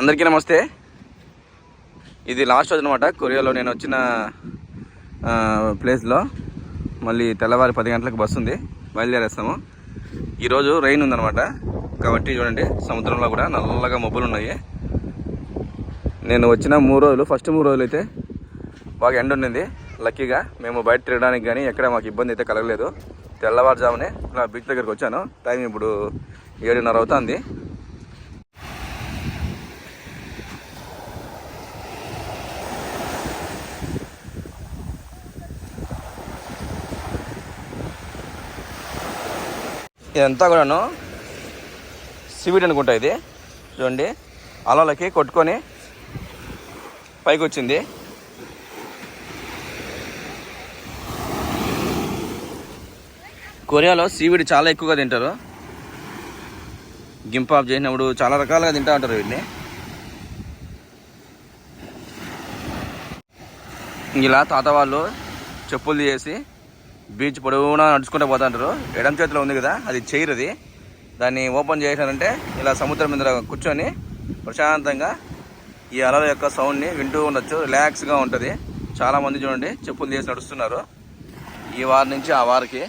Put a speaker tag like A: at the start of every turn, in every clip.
A: అందరికీ నమస్తే. ఇది లాస్ట్ రోజు అనమాట కొరియాలో నేను వచ్చిన ప్లేస్లో మళ్ళీ తెల్లవారి పది గంటలకు బస్సు ఉంది. బయలుదేరేస్తాము. ఈరోజు రెయిన్ ఉందన్నమాట. కాబట్టి చూడండి సముద్రంలో కూడా నల్లగా మబ్బులు ఉన్నాయి. నేను వచ్చిన మూడు రోజులు ఫస్ట్ మూడు రోజులు అయితే బాగా ఎండ ఉండింది. లక్కీగా మేము బయట తిరగడానికి కానీ ఎక్కడ మాకు ఇబ్బంది అయితే కలగలేదు. తెల్లవారుజామునే ఇలా బీచ్ దగ్గరికి వచ్చాను. టైం ఇప్పుడు ఏడున్నర అవుతుంది. ఇదంతా కూడాను సివిడ్ అనుకుంటా ఇది. చూడండి. అలలకి కొట్టుకొని పైకి వచ్చింది కొరియాలో సీవిడ్ చాలా ఎక్కువగా తింటారు. గింపాప్ చేసినప్పుడు చాలా రకాలుగా తింటా ఉంటారు వీటిని. ఇలా తాత వాళ్ళు చెప్పులు తీసేసి బీచ్ పొడవునా నడుచుకుంటూ పోతుంటారు ఎడం చేతిలో ఉంది కదా అది చైర్ అది. దాన్ని ఓపెన్ చేసానంటే ఇలా సముద్రం మీద కూర్చొని ప్రశాంతంగా ఈ అలల యొక్క సౌండ్ని వింటూ ఉండొచ్చు. రిలాక్స్గా ఉంటుంది. చాలామంది చూడండి చెప్పులు తీసి నడుస్తున్నారు. ఈ వారి నుంచి ఆ వారికి.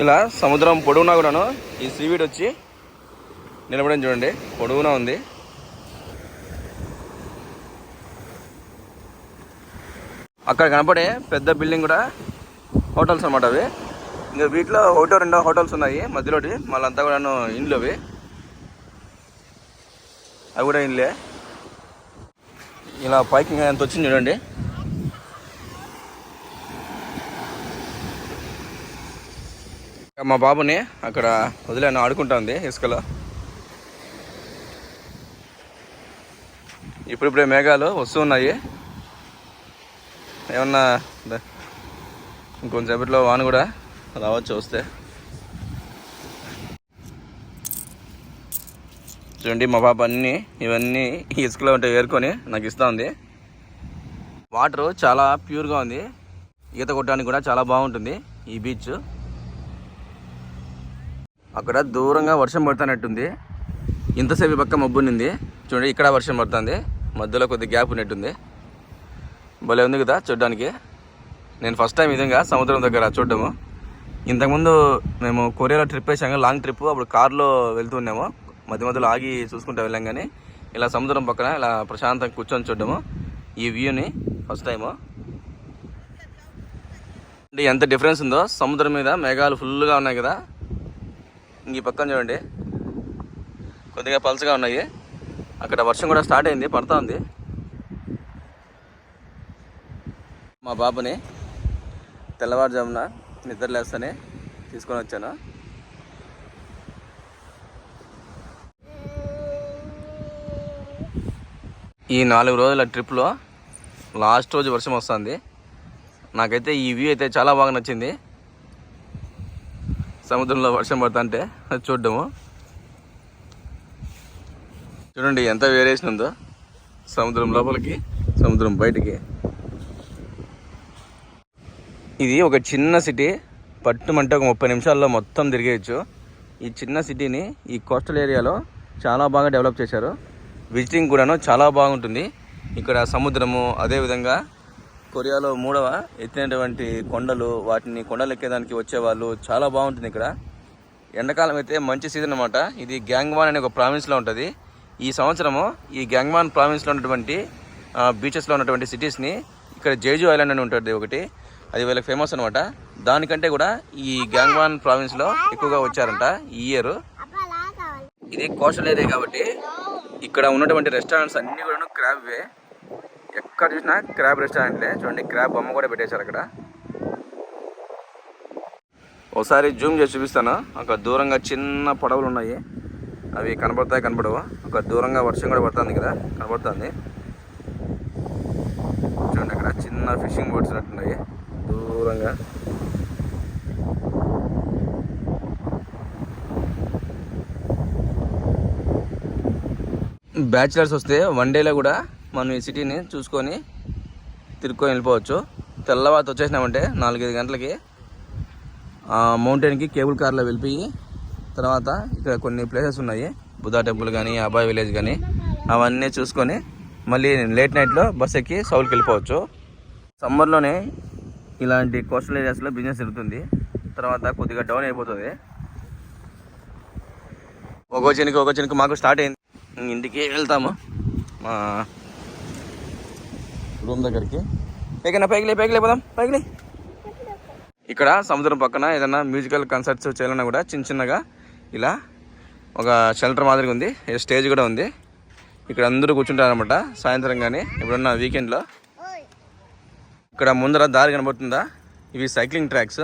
A: ఇలా సముద్రం పొడవునా కూడాను ఈ సీవీడ్ వచ్చి నిలబడి చూడండి. పొడవునా ఉంది. అక్కడ కనపడే పెద్ద బిల్డింగ్ కూడా హోటల్స్ అనమాట అవి. ఇంకా వీటిలో ఒకటో రెండో హోటల్స్ ఉన్నాయి మధ్యలోటి. మళ్ళీ అంతా కూడా ఇండ్లు అవి. అవి కూడా ఇండ్లే. ఇలా పైకి ఇంకా ఎంత వచ్చింది చూడండి. మా బాబుని అక్కడ వదిలేను ఆడుకుంటా ఉంది ఇసుకలో. ఇప్పుడిప్పుడే మేఘాలు వస్తూ ఉన్నాయి. ఏమన్నా ద- ఇంకొంచెంసేపట్లో వాన కూడా రావచ్చు వస్తే. చూడండి మా పాప అన్నీ ఇవన్నీ ఇసుకలో ఉంటే ఏరుకొని నాకు ఇస్తూ ఉంది. వాటర్ చాలా ప్యూర్గా ఉంది. ఈత కొట్టడానికి కూడా చాలా బాగుంటుంది ఈ బీచ్. అక్కడ దూరంగా వర్షం పడుతున్నట్టుంది. ఇంతసేపు పక్క మబ్బు ఉన్నింది చూడండి ఇక్కడ వర్షం పడుతుంది. మధ్యలో కొద్ది గ్యాప్ ఉన్నట్టుంది. భలే ఉంది కదా చూడడానికి. నేను ఫస్ట్ టైం ఈ విధంగా సముద్రం దగ్గర చూడడము. ఇంతకుముందు మేము కొరియాలో ట్రిప్ వేసాము లాంగ్ ట్రిప్ అప్పుడు కార్లో వెళ్తున్నాము మధ్య మధ్యలో ఆగి చూసుకుంటూ వెళ్ళాం కానీ ఇలా సముద్రం పక్కన ఇలా ప్రశాంతంగా కూర్చొని చూడడము. ఈ వ్యూని ఫస్ట్ టైము అంటే ఎంత డిఫరెన్స్ ఉందో సముద్రం మీద మేఘాలు ఫుల్గా ఉన్నాయి కదా. ఇంక ఈ పక్కన చూడండి. కొద్దిగా పలసగా ఉన్నాయి. అక్కడ వర్షం కూడా స్టార్ట్ అయింది పడతా ఉంది. మా బాబుని తెల్లవారుజామున నిద్రలేస్తేనే తీసుకొని వచ్చాను. ఈ నాలుగు రోజుల ట్రిప్లో లాస్ట్ రోజు వర్షం వస్తుంది. నాకైతే ఈ వ్యూ అయితే చాలా బాగా నచ్చింది. సముద్రంలో వర్షం పడుతుంటే అది చూడడము. చూడండి ఎంత వేరియేషన్ ఉందో. సముద్రం లోపలికి సముద్రం బయటికి. ఇది ఒక చిన్న సిటీ పట్టుమంటే ఒక ముప్పై నిమిషాల్లో మొత్తం తిరిగేయచ్చు. ఈ చిన్న సిటీని ఈ కోస్టల్ ఏరియాలో చాలా బాగా డెవలప్ చేశారు. విజిటింగ్ కూడాను చాలా బాగుంటుంది. ఇక్కడ సముద్రము అదేవిధంగా కొరియాలో మూడవ ఎత్తినటువంటి కొండలు వాటిని కొండలు ఎక్కేదానికి వచ్చేవాళ్ళు చాలా బాగుంటుంది ఇక్కడ. ఎండాకాలం అయితే మంచి సీజన్ అనమాట ఇది గ్యాంగ్వాన్ అనే ఒక ప్రావిన్స్లో ఉంటుంది. ఈ సంవత్సరము ఈ గ్యాంగ్వాన్ ప్రావిన్స్లో ఉన్నటువంటి బీచెస్లో ఉన్నటువంటి సిటీస్ని ఇక్కడ జేజు ఐలాండ్ అని ఉంటుంది ఒకటి. అది వీళ్ళకి ఫేమస్ అనమాట దానికంటే కూడా ఈ గ్యాంగ్వాన్ ప్రావిన్స్లో ఎక్కువగా వచ్చారంట ఈ ఇయర్ ఇది కోస్టల్ ఏరియా కాబట్టి ఇక్కడ ఉన్నటువంటి రెస్టారెంట్స్ అన్నీ కూడా క్రాబ్వే ఎక్కడ చూసినా క్రాబ్ రెస్టారెంట్లే. చూడండి క్రాబ్ బొమ్మ కూడా పెట్టేశారు అక్కడ. ఒకసారి జూమ్ చేసి చూపిస్తాను. ఒక దూరంగా చిన్న పడవలు ఉన్నాయి. అవి కనబడతాయి కనబడవు. ఒక దూరంగా వర్షం కూడా పడుతుంది కదా కనబడుతుంది. చూడండి అక్కడ చిన్న ఫిషింగ్ బోట్స్ ఉన్నట్టున్నాయి. దూరంగా. బ్యాచిలర్స్ వస్తే వన్ డేలో కూడా మనం ఈ సిటీని చూసుకొని తిరుక్కొని వెళ్ళిపోవచ్చు. తెల్లవాత వచ్చేసినామంటే నాలుగైదు గంటలకి మౌంటైన్కి కేబుల్ కార్లో వెళ్ళిపోయి తర్వాత ఇక్కడ కొన్ని ప్లేసెస్ ఉన్నాయి. బుద్ధా టెంపుల్ కానీ అబ్బాయి విలేజ్ కానీ అవన్నీ చూసుకొని మళ్ళీ లేట్ నైట్లో బస్ ఎక్కి సౌల్కి వెళ్ళిపోవచ్చు. సమ్మర్లోనే ఇలాంటి కోస్టల్ ఏరియాస్లో బిజినెస్ జరుగుతుంది. తర్వాత కొద్దిగా డౌన్ అయిపోతుంది. ఒక్కో చినికి ఒక్కో చినికి మాకు స్టార్ట్ అయింది. ఇంటికి వెళ్తాము. మా రూమ్ దగ్గరికి. పైకి పైకి పైకి లేపోదాం పైకి ఇక్కడ సముద్రం పక్కన ఏదైనా మ్యూజికల్ కన్సర్ట్స్ చేయాలన్నా కూడా చిన్న చిన్నగా ఇలా ఒక షెల్టర్ మాదిరిగా ఉంది. స్టేజ్ కూడా ఉంది. ఇక్కడ అందరూ కూర్చుంటారు అనమాట సాయంత్రం కానీ ఇప్పుడున్న వీకెండ్లో ఇక్కడ ముందర దారి కనబడుతుందా? ఇవి సైక్లింగ్ ట్రాక్స్.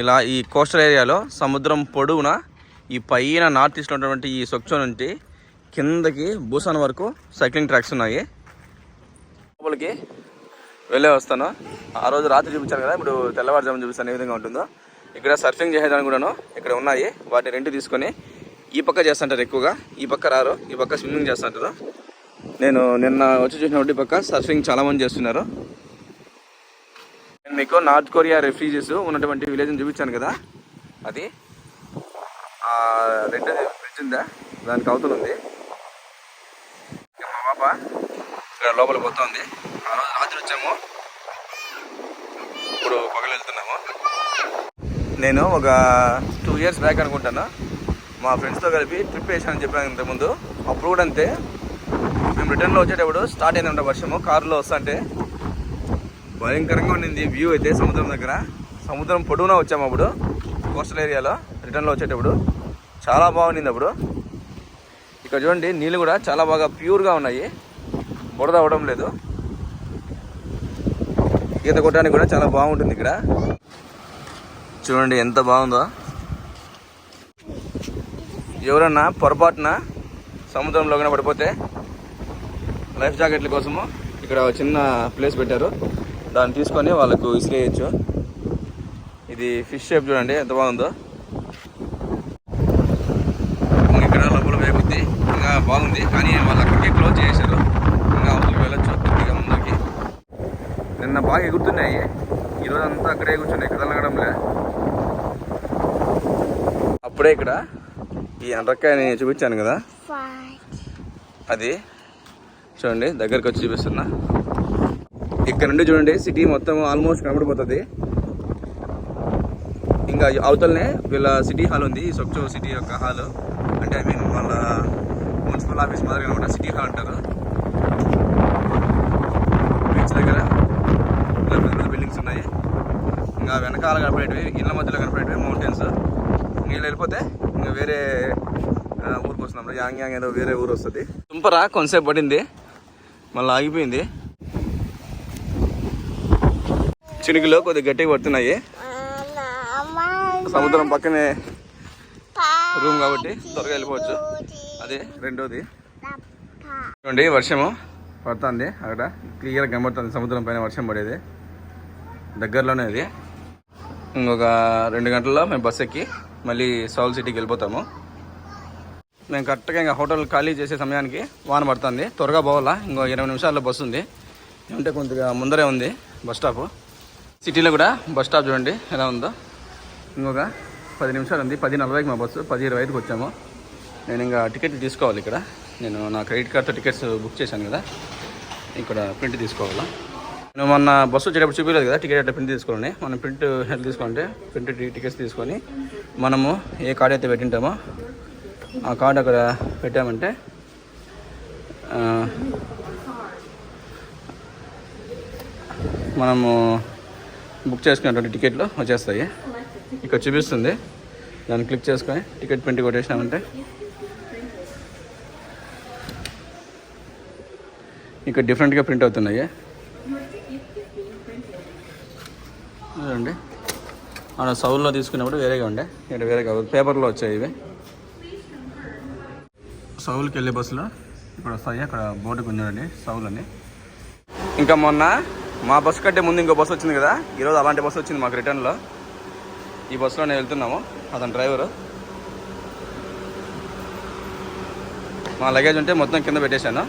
A: ఇలా ఈ కోస్టల్ ఏరియాలో సముద్రం పొడవున ఈ పైన నార్త్ ఈస్ట్లో ఉన్నటువంటి ఈ సొక్చో నుండి కిందకి భూసాన్ వరకు సైక్లింగ్ ట్రాక్స్ ఉన్నాయి. లోపలికి వెళ్ళే వస్తాను. ఆ రోజు రాత్రి చూపించాను కదా ఇప్పుడు తెల్లవారుజామున చూపిస్తాను ఏ విధంగా ఉంటుందో. ఇక్కడ సర్ఫింగ్ చేసేదానికి కూడాను ఇక్కడ ఉన్నాయి. వాటిని రెంట్ తీసుకొని ఈ పక్క చేస్తుంటారు ఎక్కువగా. ఈ పక్క రారు ఈ పక్క స్విమ్మింగ్ చేస్తుంటారు. నేను నిన్న వచ్చి చూసినప్పుడు ఈ పక్క సర్ఫింగ్ చాలామంది చేస్తున్నారు. నేను మీకు నార్త్ కొరియా రెఫ్యూజీస్ ఉన్నటువంటి విలేజ్ని చూపించాను కదా. అది. ఆ రెండు బ్రిడ్జ్ ఉందా? దానికి అవతల ఉంది. మా పాప ఇక్కడ లోపల పోతుంది ఆ రోజు రాత్రి వచ్చాము. ఇప్పుడు పగలు వెళ్తున్నాము. నేను ఒక టూ ఇయర్స్ బ్యాక్ అనుకుంటాను. మా ఫ్రెండ్స్తో కలిపి ట్రిప్ వేసానని చెప్పాను ఇంతకుముందు. అప్పుడు కూడా అంతే. మేము రిటర్న్లో వచ్చేటప్పుడు స్టార్ట్ అయిందంట వర్షము. కారులో వస్తుంటే భయంకరంగా ఉండింది వ్యూ అయితే సముద్రం దగ్గర. సముద్రం పొడవునా వచ్చాము అప్పుడు. కోస్టల్ ఏరియాలో రిటర్న్లో వచ్చేటప్పుడు. చాలా బాగుండింది అప్పుడు. ఇక్కడ చూడండి నీళ్ళు కూడా చాలా బాగా ప్యూర్గా ఉన్నాయి. బురద అవ్వడం లేదు. ఈత కొట్టడానికి కూడా చాలా బాగుంటుంది ఇక్కడ. చూడండి ఎంత బాగుందో. ఎవరన్నా పొరపాటున సముద్రంలో పడిపోతే లైఫ్ జాకెట్ల కోసము ఇక్కడ చిన్న ప్లేస్ పెట్టారు. దాన్ని తీసుకొని వాళ్ళకు విసిరేయచ్చు. ఇది ఫిష్ షేప్ చూడండి ఎంత బాగుందో. ఇంకా ఇక్కడ లోపల వేగుద్ది ఇంకా బాగుంది. కానీ వాళ్ళు అక్కడికి క్లోజ్ చేశారు. ఇంకా అవతలకి వెళ్ళొచ్చు కొద్దిగా ముందుకి. నిన్న బాగా ఎగురుతున్నాయి. ఈరోజు అంతా అక్కడే కూర్చున్నాయి కదలగడంలే అప్పుడే ఇక్కడ ఈ అండ్రక్కాయని చూపించాను కదా. అది చూడండి దగ్గరకు వచ్చి చూపిస్తున్నా. ఇక్కడ నుండి చూడండి సిటీ మొత్తం ఆల్మోస్ట్ కనబడిపోతుంది. ఇంకా అవతలనే వీళ్ళ సిటీ హాల్ ఉంది ఈ సొక్చో సిటీ యొక్క హాల్. అంటే ఐ మీన్ వాళ్ళ మున్సిపల్ ఆఫీస్ మాదిరిగా అనమాట సిటీ హాల్ అంటారు. బీచ్ దగ్గర ఇలా పెద్ద పెద్ద బిల్డింగ్స్ ఉన్నాయి. ఇంకా వెనకాల కనపడేటివి ఇళ్ళ మధ్యలో కనపడేటివి మౌంటైన్స్ నీళ్ళు వెళ్ళిపోతే ఇంకా వేరే ఊరికి వస్తున్నాం. యాంగ్ యాంగ్ ఏదో వేరే ఊరు వస్తుంది. తుంపరా కొంతసేపు పడింది. మళ్ళీ ఆగిపోయింది. చినుకులో కొద్దిగా గట్టిగా పడుతున్నాయి. సముద్రం పక్కనే రూమ్ కాబట్టి త్వరగా వెళ్ళిపోవచ్చు. అదే రెండోది. చూడండి వర్షము పడుతుంది అక్కడ. క్లియర్గా కనబడుతుంది సముద్రం పైన వర్షం పడేది. దగ్గరలోనే అది. ఇంకొక రెండు గంటల్లో మేము బస్ ఎక్కి మళ్ళీ సౌల్ సిటీకి వెళ్ళిపోతాము. మేము కరెక్ట్గా ఇంకా హోటల్ ఖాళీ చేసే సమయానికి వాన పడుతుంది. త్వరగా పోవాలా? ఇంకో ఇరవై నిమిషాల్లో బస్సు ఉంది. ఉంటే కొద్దిగా ముందరే ఉంది బస్ స్టాప్ సిటీలో కూడా బస్ స్టాప్ చూడండి ఎలా ఉందో. ఇంకొక పది నిమిషాలు ఉంది. పది నలభైకి మా బస్సు పది ఇరవై ఐదుకి వచ్చాము. నేను ఇంకా టికెట్ తీసుకోవాలి ఇక్కడ. నేను నా క్రెడిట్ కార్డ్తో టికెట్స్ బుక్ చేశాను కదా. ఇక్కడ ప్రింట్ తీసుకోవాలా? నేను మొన్న బస్సు వచ్చేటప్పుడు చూపించలేదు కదా టికెట్ అట్లా ప్రింట్ తీసుకోవాలని. మనం ప్రింట్ ఎట్లా తీసుకోవాలంటే ప్రింట్ టికెట్స్ తీసుకొని మనము ఏ కార్డు అయితే పెట్టింటామో ఆ కార్డు అక్కడ పెట్టామంటే మనము బుక్ చేసుకున్నటువంటి టికెట్లు వచ్చేస్తాయి. ఇక్కడ చూపిస్తుంది. దాన్ని క్లిక్ చేసుకొని టికెట్ ప్రింట్ కొట్టేసినామంటే. ఇక్కడ డిఫరెంట్గా ప్రింట్ అవుతున్నాయి. చూడండి మన సౌల్లో తీసుకున్నప్పుడు వేరేగా ఉండే. ఇక్కడ వేరేగా పేపర్లో వచ్చాయి ఇవి. సౌల్కి వెళ్ళే బస్సులో ఇక్కడ వస్తాయి అక్కడ బోర్డు ఉన్నాడండి సౌల్ అని ఇంకా మొన్న మా బస్సు కంటే ముందు ఇంకో బస్సు వచ్చింది కదా? ఈరోజు అలాంటి బస్సు వచ్చింది మాకు రిటర్న్లో ఈ బస్సులో నేను వెళ్తున్నాము అతను డ్రైవరు మా లగేజ్ ఉంటే మొత్తం కింద పెట్టేశాను.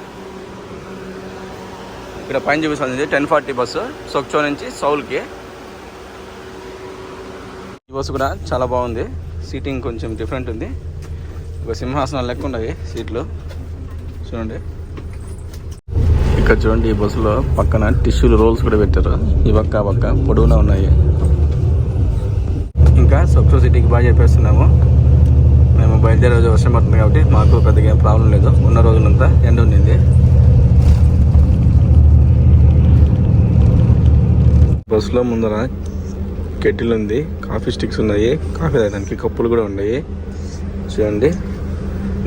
A: ఇక్కడ పైన చూపిస్తుంది టెన్ ఫార్టీ బస్సు సొక్చో నుంచి సౌల్కి ఈ బస్సు కూడా చాలా బాగుంది. సీటింగ్ కొంచెం డిఫరెంట్ ఉంది. ఒక సింహాసనం లెక్క ఉన్నాయి సీట్లు చూడండి. ఇక్కడ చూడండి ఈ బస్సులో పక్కన టిష్యూలు రోల్స్ కూడా పెట్టారు. ఈ పక్క ఆ పక్క పొడవునా ఉన్నాయి. ఇంకా సబ్సో సిటీకి బాగా చెప్పేస్తున్నాము. మేము బయలుదేరే రోజు వర్షం పడుతుంది కాబట్టి మాకు పెద్దగా ప్రాబ్లం లేదు. ఉన్న రోజులంతా ఎండ ఉండింది. బస్సులో ముందర కెటిల్ ఉంది కాఫీ స్టిక్స్ ఉన్నాయి కాఫీ తాగడానికి కప్పులు కూడా ఉన్నాయి. చూడండి.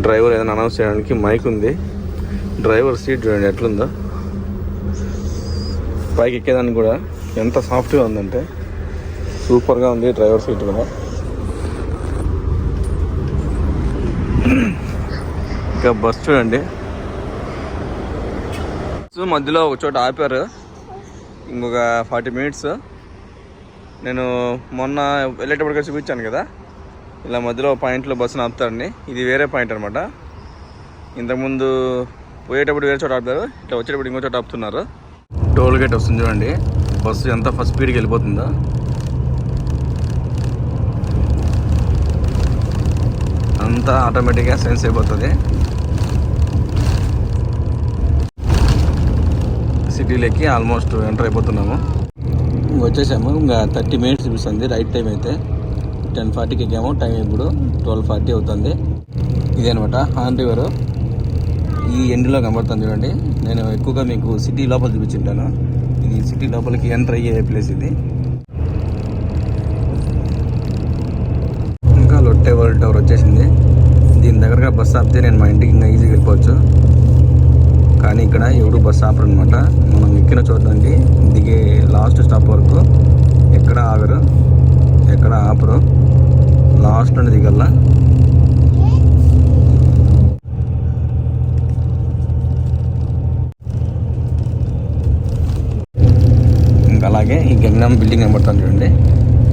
A: డ్రైవర్ ఏదైనా అనౌన్స్ చేయడానికి మైక్ ఉంది. డ్రైవర్ సీట్ చూడండి ఎట్లుందో. పైకి ఎక్కేదానికి కూడా ఎంత సాఫ్ట్గా ఉందంటే సూపర్గా ఉంది డ్రైవర్ సీట్ కూడా. ఇంకా బస్ చూడండి. బస్సు మధ్యలో ఒక చోట ఆపారు. ఇంకొక ఫార్టీ మినిట్స్. నేను మొన్న వెళ్ళేటప్పుడు చూపించాను కదా. ఇలా మధ్యలో పాయింట్లో బస్సును ఆపుతారని. ఇది వేరే పాయింట్ అనమాట ఇంతకుముందు పోయేటప్పుడు వేరే చోట ఆపుతారు ఇట్లా వచ్చేటప్పుడు ఇంకో చోట ఆపుతున్నారు. టోల్ గేట్ వస్తుంది చూడండి. బస్సు ఎంత ఫస్ట్ స్పీడ్కి వెళ్ళిపోతుందో. అంతా ఆటోమేటిక్గా సెన్స్ అయిపోతుంది. సిటీలోకి ఆల్మోస్ట్ ఎంటర్ అయిపోతున్నాము. వచ్చేసాము. ఇంకా థర్టీ మినిట్స్ చూపిస్తుంది. రైట్ టైం అయితే. టెన్ ఫార్టీకి ఎక్కాము. టైం ఇప్పుడు ట్వెల్వ్ ఫార్టీ అవుతుంది. ఇదే అనమాట హాన్ రివరు. ఈ ఎండ్లో కనబడుతుంది చూడండి. నేను ఎక్కువగా మీకు సిటీ లోపల చూపించుంటాను. ఇది సిటీ లోపలికి ఎంటర్ అయ్యే ప్లేస్ ఇది. ఇంకా లొట్టే వరల్డ్ టవర్ వచ్చేసింది. దీని దగ్గరగా బస్సు ఆపితే నేను మా ఇంటికి ఇంకా ఈజీగా వెళ్ళిపోవచ్చు. కానీ ఇక్కడ ఎవరు బస్సు ఆపరు అనమాట మనం ఎక్కిన చోట నుండి దిగే లాస్ట్ స్టాప్ వరకు ఎక్కడ ఆగరు ఎక్కడ ఆపరు. లాస్ట్ నుండి దిగల్లా ఇంకా అలాగే ఈ గంగం బిల్డింగ్ కనబడుతుంది చూడండి.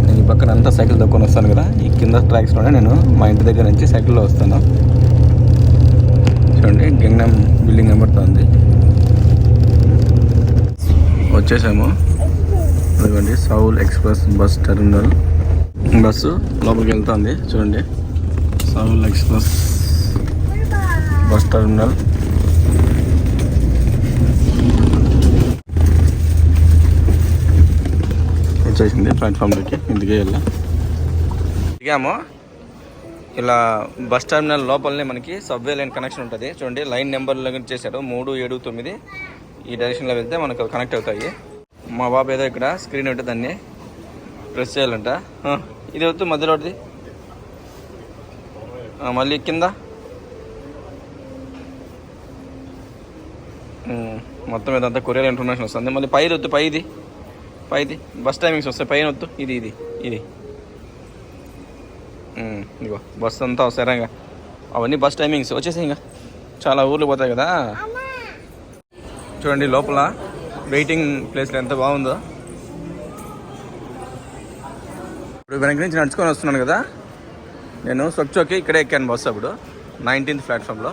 A: నేను ఈ పక్కన అంతా సైకిల్ దొక్కుని వస్తాను కదా. ఈ కింద ట్రాక్స్లోనే నేను మా ఇంటి దగ్గర నుంచి సైకిల్లో వస్తాను. చూడండి గంగం బిల్డింగ్ కనబడుతుంది. వచ్చేసాము. అదిగోండి Seoul express bus terminal bus లోపలికి వెళ్తుంది. చూడండి సౌల్ ఎక్స్ప్రెస్ బస్ టెర్మినల్ వచ్చేసింది ప్లాట్ఫామ్లోకి ఇందుకే వెళ్ళాం. దిగాము. ఇలా బస్ టెర్మినల్ లోపలనే మనకి సబ్వే లైన్ కనెక్షన్ ఉంటుంది. చూడండి లైన్ నెంబర్ చేశారు. మూడు ఏడు తొమ్మిది. ఈ డైరెక్షన్లో వెళ్తే మనకు కనెక్ట్ అవుతాయి. మా బాబు ఏదో ఇక్కడ స్క్రీన్ ఉంటే దాన్ని ప్రెస్ చేయాలంట. ఇది వద్దు మధ్యలో మళ్ళీ కింద. మొత్తం ఇదంతా కొరియర్ ఇన్ఫర్మేషన్ వస్తుంది. మళ్ళీ పైది వద్దు పైది. పైది బస్ టైమింగ్స్ వస్తాయి. పైన వద్దు. ఇది ఇది ఇది. ఇదిగో బస్ అంతా వస్తాయి. రంగా. అవన్నీ బస్ టైమింగ్స్. వచ్చేసాయి ఇంకా. చాలా ఊర్లు పోతాయి కదా. చూడండి లోపల వెయిటింగ్ ప్లేస్లో ఎంత బాగుందో. ఇప్పుడు వెనక నుంచి నడుచుకొని వస్తున్నాను కదా. నేను స్వచ్ఛోకి ఇక్కడే ఎక్కాను బస్సు అప్పుడు. నైన్టీన్త్ ప్లాట్ఫామ్లో.